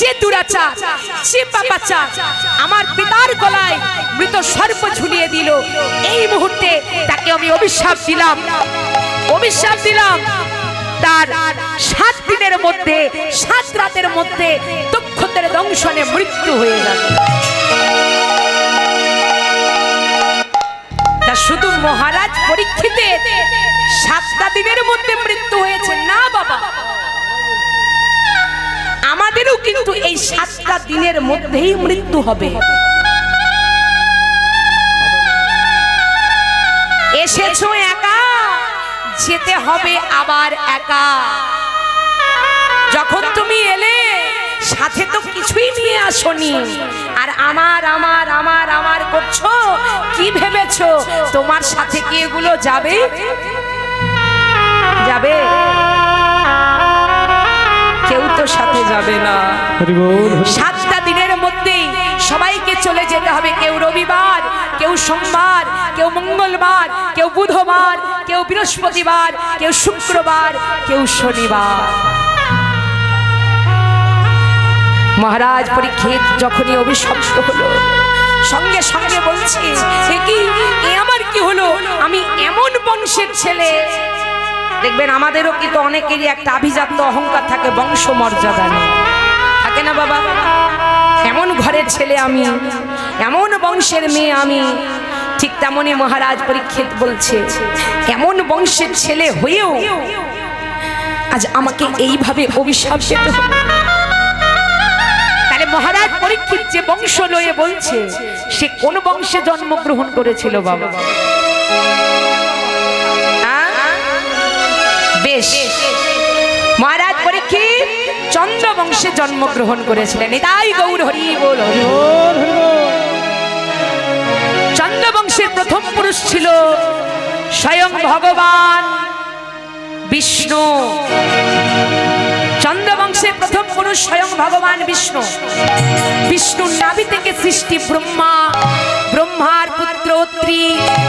যে দুরাচার যে পাপাচার আমার পিতার গলায় মৃত সর্প ঝুলিয়ে দিল। এই মুহূর্তে তাকে আমি অভিশাপ দিলাম। অভিশাপ দিলাম। তার সাত দিনের মধ্যে, সাত রাতের মধ্যে দক্ষতের দংশনে মৃত্যু হয়ে যাবে তা শুধু মহারাজ পরীক্ষিতে সাতটা দিনের মধ্যে মৃত্যু হয়েছে। না বাবা আমাদেরও কিন্তু এই সাতটা দিনের মধ্যেই মৃত্যু হবে। এসেছ একা, যেতে হবে আবার একা। যখন তুমি এলে, সাথে তো কিছুই নিয়ে আসনি। আর আমার আমার আমার আমার করছ? কি ভেবেছো? তোমার সাথে কি এগুলো যাবে? যাবে? সাথে যাবে না। সাতটা দিনের মধ্যেই সবাইকে চলে যেতে হবে। কেউ রবিবার কেউ সোমবার কেউ মঙ্গলবার কেউ বুধবার কেউ বৃহস্পতিবার কেউ শুক্রবার কেউ শনিবার। মহারাজ পরীক্ষিত যখনই অভিশপ্ত হলো সঙ্গে সঙ্গে বলছি "এ কি? এ আমার কি হলো? আমি এমন বংশের ছেলে। দেখবেন আমাদেরও কিন্তু অনেকেরই একটা আভিজাত্য অহংকার থাকে বংশ মর্যাদা থাকে না বাবা? এমন ঘরের ছেলে আমি, এমন বংশের মেয়ে আমি, ঠিক তেমনই মহারাজ পরীক্ষিত বলছে, এমন বংশের ছেলে হয়েও আজ আমাকে এইভাবে অভিশাপ। তাহলে মহারাজ পরীক্ষিত যে বংশ লয়ে বলছে, সে কোন বংশে জন্মগ্রহণ করেছিল বাবা? বংশে জন্মগ্রহণ করেছিলেন। তাই গৌর হরি বল। হরি বল। বল হরি বল চন্দ্র বংশের প্রথম পুরুষ ছিল স্বয়ং ভগবান বিষ্ণু। চন্দ্রবংশের প্রথম পুরুষ স্বয়ং ভগবান বিষ্ণু। বিষ্ণুর নাভি থেকে সৃষ্টি ব্রহ্মা। ব্রহ্মার পুত্র অত্রি,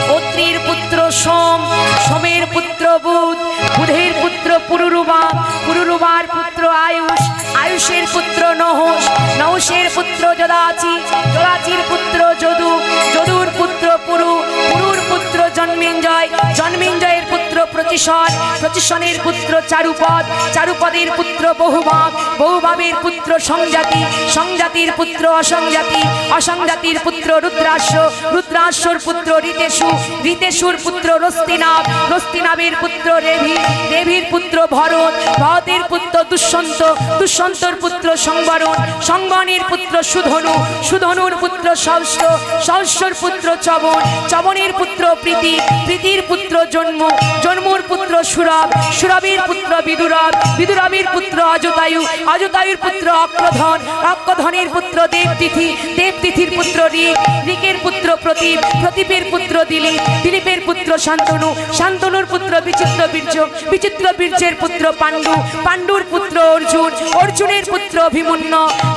অত্রির পুত্র সোম, সোমের পুত্র বুধ, বুধের পুত্র পুরুরুবা, পুরুরুবার পুত্র আয়ুষ, আয়ুষের পুত্র নহস নহসের পুত্র যদাচি, যদাচির পুত্র যদু, যদুর পুত্র পুরু, পুরুর পুত্র জন্মেঞ্জয়, জন্মেঞ্জয়ের পুত্র প্রতিশন, প্রতিশনের পুত্র চারুপদ, চারুপদের পুত্র বহুভাব, বহুভাবের পুত্র সংজাতি, সংজাতির পুত্র অসংজাতি, অসংজাতির পুত্র রুদ্রাস্য রুদ্রাস্যর পুত্র ঋতেশু, ঋতেশুর পুত্র রস্তিনাভ রস্তিনাভের পুত্র রেভি, রেভির পুত্র ভরত, ভরতের পুত্র দুষ্যন্ত, দুষ্যন্তর পুত্র সংবরণ সংবনের পুত্র সুধনু, সুধনুর পুত্র সহস্র সহস্রর পুত্র চবন, চবনের পুত্র প্রীতি, প্রীতির পুত্র জন্ম, জন্মুর পুত্র সুরভ, সুরভের পুত্র বিদুরভ, বিদুরভের পুত্র অজতায়ু অজতায়ুর পুত্র অক্রধন অক্রধনের পুত্র দেবতিথি, দেবতিথির পুত্র ঋক, ঋকের পুত্র প্রদীপ, প্রদীপের পুত্র দিলীপ, দিলীপের পুত্র শান্তনু, শান্তনুর পুত্র বিচিত্র বীর্য, বিচিত্র বীর্যের পুত্র পাণ্ডু, পাণ্ডুর পুত্র অর্জুন, অর্জুনের পুত্র অভিমন্য।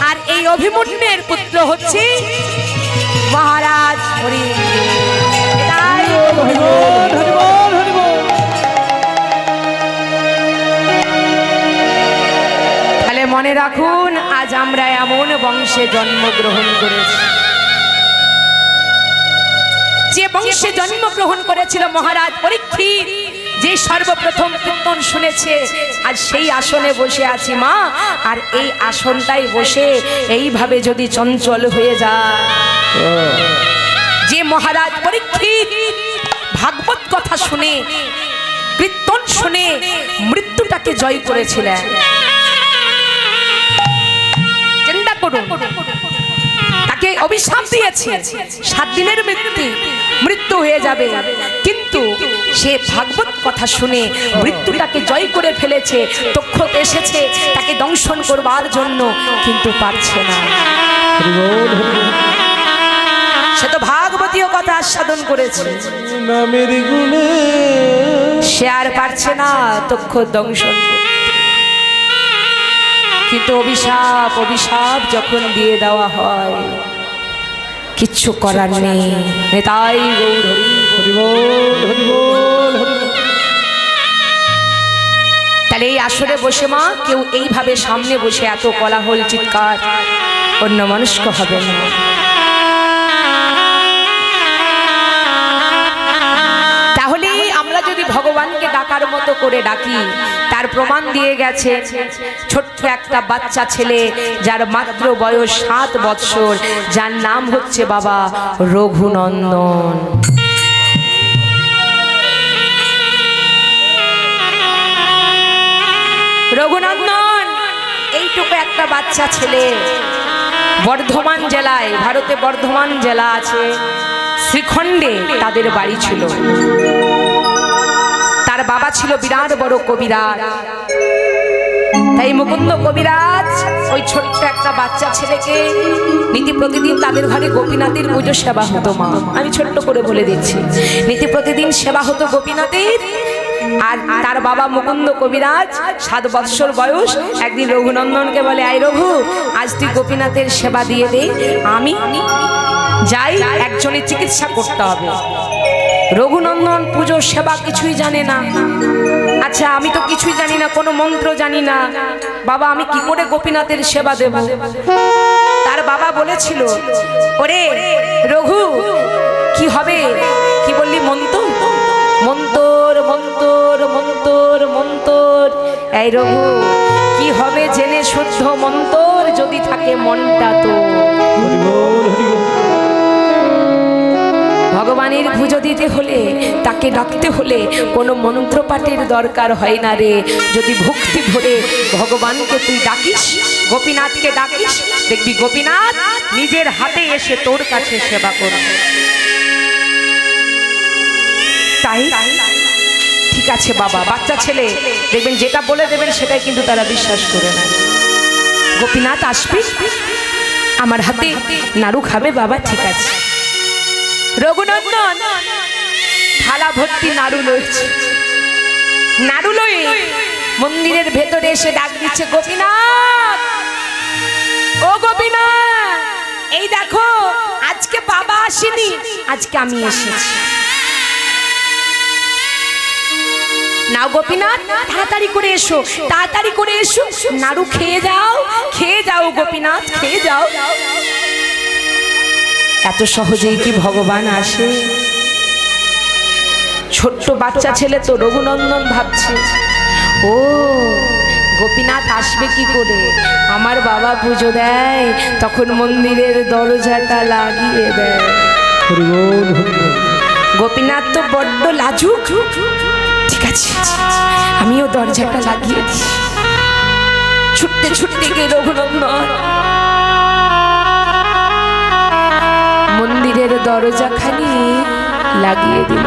আর এই অভিমন্যের পুত্র হচ্ছে মহারাজ হরি। মনে রাখুন, আজ আমরা এমন বংশে জন্মগ্রহণ করেছি। যে বংশে জন্মগ্রহণ করেছিল মহারাজ পরীক্ষিত যে সর্বপ্রথম কীর্তন শুনেছে, আজ সেই আসনে বসে আছি মা, আর এই আসনটাই বসে এইভাবে যদি চঞ্চল হয়ে যায়। যে মহারাজ পরীক্ষিত ভাগবত কথা শুনে, কীর্তন শুনে মৃত্যুটাকে জয় করেছিলেন। করুন। তাকে অভিশাপ দিয়েছে। সাত দিনের মৃত্যু মৃত্যু হয়ে যাবে। কিন্তু সে ভাগবত কথা শুনে মৃত্যুটাকে জয় করে ফেলেছে তক্ষক এসেছে তাকে দংশন করবার জন্য কিন্তু পারছে না। সে তো ভাগবতীয় কথা আস্বাদন করেছে। সে আর পারছে না তক্ষ দংশন। কিন্তু অভিশাপ অভিশাপ যখন দিয়ে দেওয়া হয় কিচ্ছু করার নেই। তাই তাহলে এই আসরে বসে মা কেউ এইভাবে সামনে বসে এত কলাহল চিৎকার অন্য মানুষকে হবে না। ভগবানকে মতো করে ডাকি। তার প্রমাণ দিয়ে গেছে, ছোট্ট একটা বাচ্চা ছেলে যার মাত্র বয়স সাত বৎসর, যার নাম হচ্ছে বাবা রঘুনন্দন। রঘুনন্দন, এইটুকু একটা বাচ্চা ছেলে। বর্ধমান জেলায়, ভারতে বর্ধমান জেলা আছে। শ্রীখণ্ডে তাদের বাড়ি ছিল। তার বাবা ছিল বিরাট বড় কবিরাজ। তাই মুকুন্দ কবিরাজ ওই ছোট্ট একটা বাচ্চা ছেলেকে নীতি প্রতিদিন তাদের ঘরে গোপীনাথের পুজো সেবা হতো মা। আমি ছোট্ট করে বলে দিচ্ছি, নীতি প্রতিদিন সেবা হতো গোপীনাথের। আর তার বাবা মুকুন্দ কবিরাজ সাত বৎসর বয়স, একদিন রঘুনন্দনকে বলে আই রঘু, আজ তুই গোপীনাথের সেবা দিয়ে দে, আমি যাই, একজনের চিকিৎসা করতে হবে। রঘুনন্দন পুজো সেবা কিছুই জানে না। আচ্ছা আমি তো কিছুই জানি না, কোনো মন্ত্র জানি না। বাবা, আমি কি করে গোপীনাথের সেবা দেব? তার বাবা বলেছিল, ওরে রঘু, কি হবে? কি বললি, মন্ত্র? মন্তর মন্তর মন্তর মন্তর। এই রঘু, কি হবে জেনে শুদ্ধ মন্তর যদি থাকে মনটা তো? ভগবানের পুজো দিতে হলে, তাকে ডাকতে হলে কোনো মন্ত্রপাঠের দরকার হয় না রে। যদি ভক্তি ভরে ভগবানকে তুই ডাকিস, গোপীনাথকে ডাকিস, দেখবি গোপীনাথ নিজের হাতে এসে তোর কাছে সেবা করবে। তাই? ঠিক আছে বাবা, বাচ্চা ছেলে, দেখবেন যেটা বলে দেবেন সেটাই কিন্তু তারা বিশ্বাস করে না গোপীনাথ আসবে, আমার হাতে নাড়ু খাবে বাবা, ঠিক আছে। রঘুনন্দন, থালা ভর্তি নাড়ু লইছে। নাড়ু লই মন্দিরের ভেতরে এসে ডাক দিচ্ছে, গোপীনাথ! ও গোপীনাথ! এই দেখো, আজকে বাবা আসেনি, আজকে আমি এসেছি। নাও গোপীনাথ, তাড়াতাড়ি করে এসো, তাড়াতাড়ি করে এসো, নাড়ু খেয়ে যাও খেয়ে যাও গোপীনাথ, খেয়ে যাও। এত সহজেই কি ভগবান আসে? ছোট্ট বাচ্চা ছেলে তো রঘুনন্দন ভাবছে। ও, গোপীনাথ আসবে কি করে? আমার বাবা পুজো দেয়, তখন মন্দিরের দরজাটা লাগিয়ে দেয়। গোপীনাথ তো বড্ড লাজুক। ঠিক আছে আমিও দরজাটা লাগিয়ে দিই। ছুটতে ছুটতে গিয়ে রঘুনন্দন মন্দিরের দরজা খালি লাগিয়ে দিল।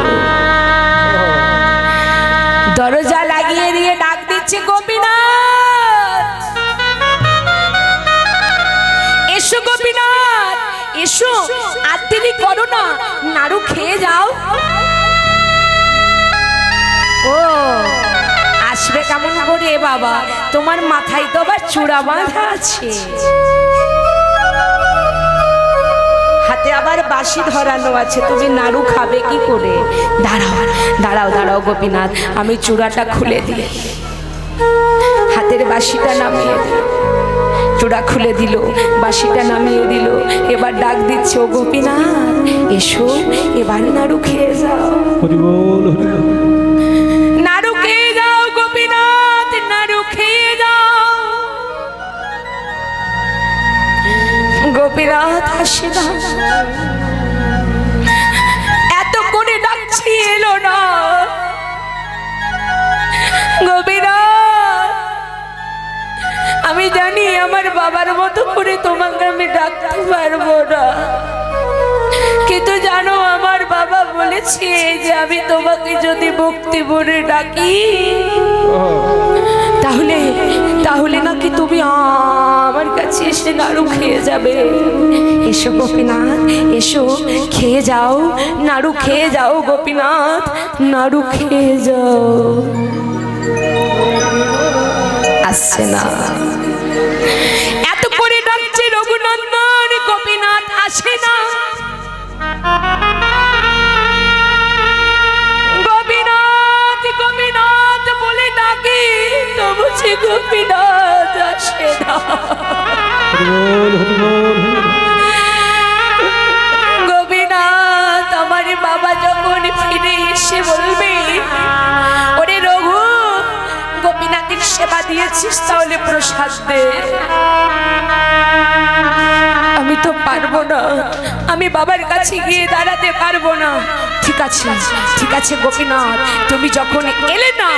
দরজা লাগিয়ে দিয়ে ডাক দিচ্ছে, গোপীনাথ! এসো গোপীনাথ, এসো আর দেরি করো না, নাড়ু খেয়ে যাও। ও, আসবে কেমন করে বাবা? তোমার মাথায় তো আবার চূড়া বাঁধা আছে। বাঁশি ধরানো আছে তুমি নাড়ু খাবে কি করে? দাঁড়াও দাঁড়াও দাঁড়াও গোপীনাথ আমি চূড়াটা খুলে দিয়ে হাতের বাঁশিটা নামিয়ে চূড়া খুলে দিল বাঁশিটা নামিয়ে দিল। এবার ডাক দিচ্ছে ও গোপীনাথ এসো এবার নাড়ু খেয়ে যাও। হরি বল নাড়ু খেয়ে যাও গোপীনাথ নাড়ু খেয়ে যাও। গোপীনাথ হাসে না বাবার মতো করে তোমাকে আমি ডাকতে পারব না। কিন্তু জানো, আমার বাবা বলেছে যে আমি তোমাকে যদি ভক্তি ভরে ডাকি, তাহলে তাহলে নাকি তুমি আমার কাছে এসে নাড়ু খেয়ে যাবে। এসো গোপীনাথ, এসো, খেয়ে যাও, নাড়ু খেয়ে যাও গোপীনাথ, নাড়ু খেয়ে যাও। আসছে না। গোপীনাথ আমার বাবা যখন ফিরে এসে বলবে ওরে রঘু গোপীনাথের সেবা দিয়েছিস তাহলে প্রসাদ দে। আমি তো পারব না। আমি বাবার কাছে গিয়ে দাঁড়াতে পারব না। ঠিক আছে ঠিক আছে গোপীনাথ, তুমি যখন এলে না,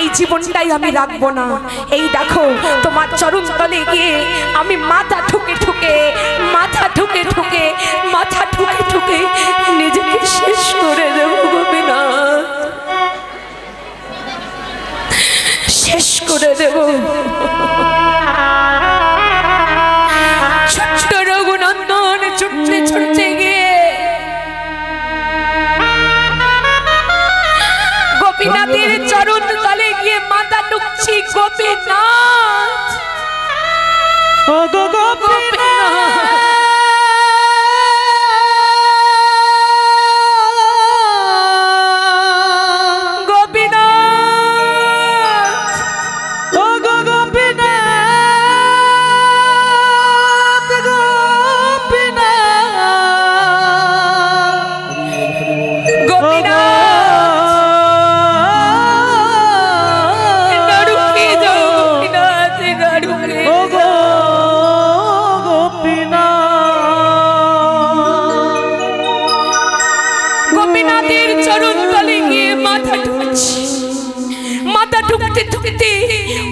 এই জীবনটাই আমি রাখব না। এই দেখো, তোমার চরণ তলে গিয়ে আমি মাথা ঠুকে ঠুকে, মাথা ঠুকে ঠুকে, মাথা ঠুকে ঠুকে নিজেকে শেষ করে দেবো গোপীনাথ। শেষ করে দেবো। ছুটতে গিয়ে গোপীনাথের চরণ তলে গিয়ে মাথা টুকছি গোপীনাথ। ও গো গোপীনাথ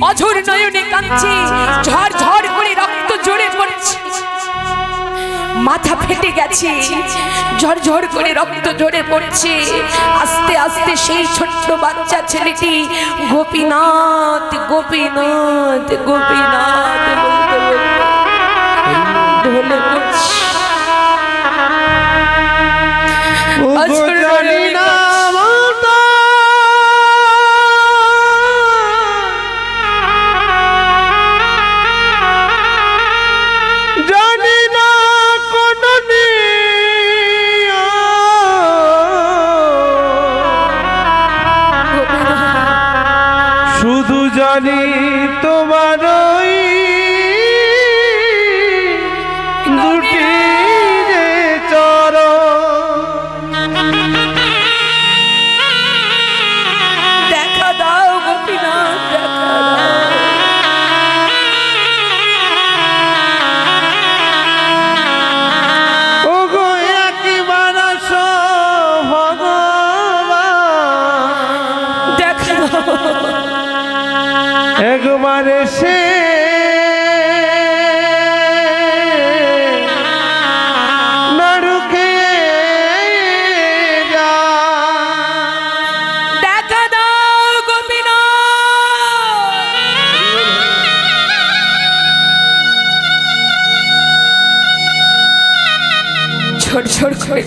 অঝোর নয়নে কাঁদছে ঝড় ঝড় করে রক্ত জোরে পড়ছে। মাথা ফেটে গেছে, ঝরঝর করে রক্ত জোরে পড়ছে। আস্তে আস্তে সেই ছোট্ট বাচ্চা ছেলেটি, গোপীনাথ গোপীনাথ গোপীনাথ।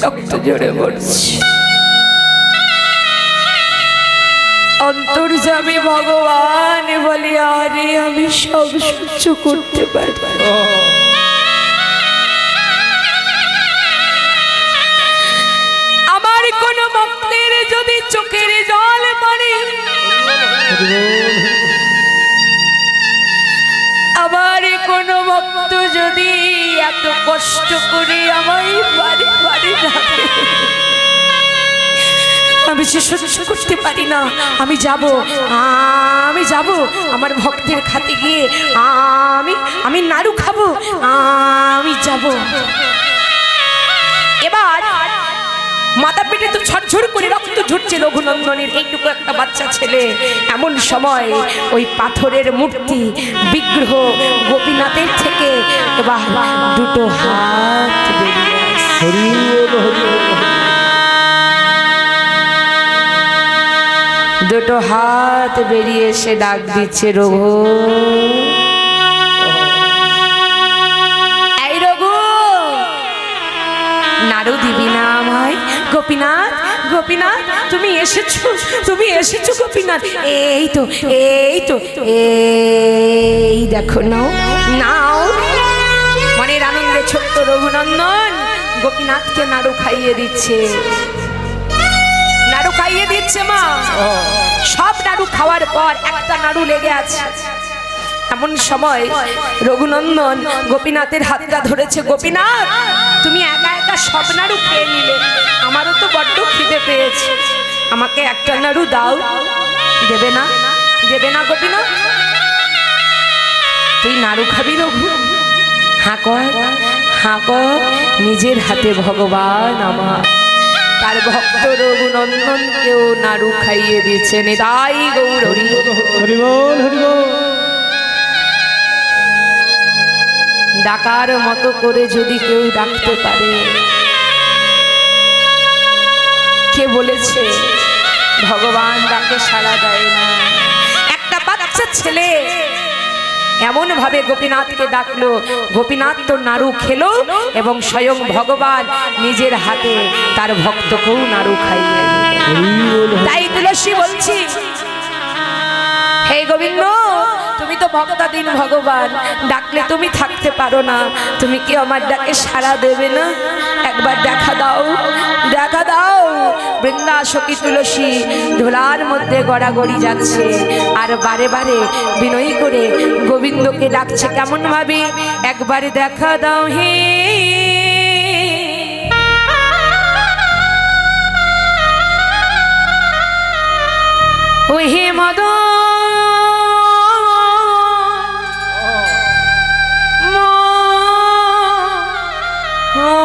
রক্ত জড়ে পড়ছে। অন্তর্যামী ভগবান বলে আরে, আমি সব সহ্য করতে পারি আমার কোন ভক্তের যদি চোখের জল পড়ে কোন ভক্ত যদি এত কষ্ট করে আমায় বাড়ি বাড়ি ডাকে আমি সে সহ্য করতে পারি না। আমি যাব আমি যাব। আমার ভক্তের খাতে গিয়ে আমি আমি নাড়ু খাব, আমি যাব। এবার মাথা পেটে তো ঝরঝর করে রক্ত ঝরছে রঘুনন্দনের। এইটুকু একটা বাচ্চা ছেলে। এমন সময় ওই পাথরের মূর্তি বিগ্রহ গোপীনাথের থেকে এবার দুটো হাত। দুটো হাত বেরিয়ে এসে ডাক দিচ্ছে রঘু। এই রঘু নাড়ু দিবি না আমায় গোপীনাথ গোপীনাথ, তুমি এসেছ তুমি এসেছ গোপীনাথ। এই তো এই তো, এই দেখো নাও নাও। মনের আনন্দে ছোট্ট রঘুনন্দন গোপীনাথকে নাড়ু খাইয়ে দিচ্ছে। নাড়ু খাইয়ে দিচ্ছে মা। সব নাড়ু খাওয়ার পর একটা নাড়ু লেগে আছে। এমন সময় রঘুনন্দন গোপীনাথের হাতটা ধরেছে, গোপীনাথ, তুমি একা একা সব নাড়ু খেয়ে নিলে, আমারও তো বড্ড খিদে পেয়েছে। আমাকে একটা নাড়ু দাও। দেবে না? দেবে না গোপীনাথ? তুই নাড়ু খাবি রঘু? হাঁ কর হাঁ কর, নিজের হাতে ভগবান আমার। তার ভক্ত রঘুনন্দনকেও নাড়ু খাইয়ে দিচ্ছেন তাই গৌর। হরি হরি ডাকার মতো করে যদি কেউ ডাকতে পারে। কে বলেছে? ভগবান ডাকে সাড়া দেয় না। একটা বাচ্চা ছেলে এমন ভাবে গোপীনাথকে ডাকলো গোপীনাথ তো নাড়ু খেলো এবং স্বয়ং ভগবান নিজের হাতে তার ভক্তকেও নাড়ু খাইয়ে। তাই তুলসী বলছি হে গোবিন্দ তো ভক্তাধীন ভগবান, ডাকলে তুমি থাকতে পারো না। তুমি কি আমার ডাকে সাড়া দেবে না? একবার দেখা দাও দেখা দাও। বৃন্দা সখী তুলসী ঢোলার মধ্যে গড়াগড়ি যাচ্ছে। আর বারে বারে বিনয়ী করে গোবিন্দকে ডাকছে, কেমন ভাবে? একবার দেখা দাও হে। ওহে মদ তাই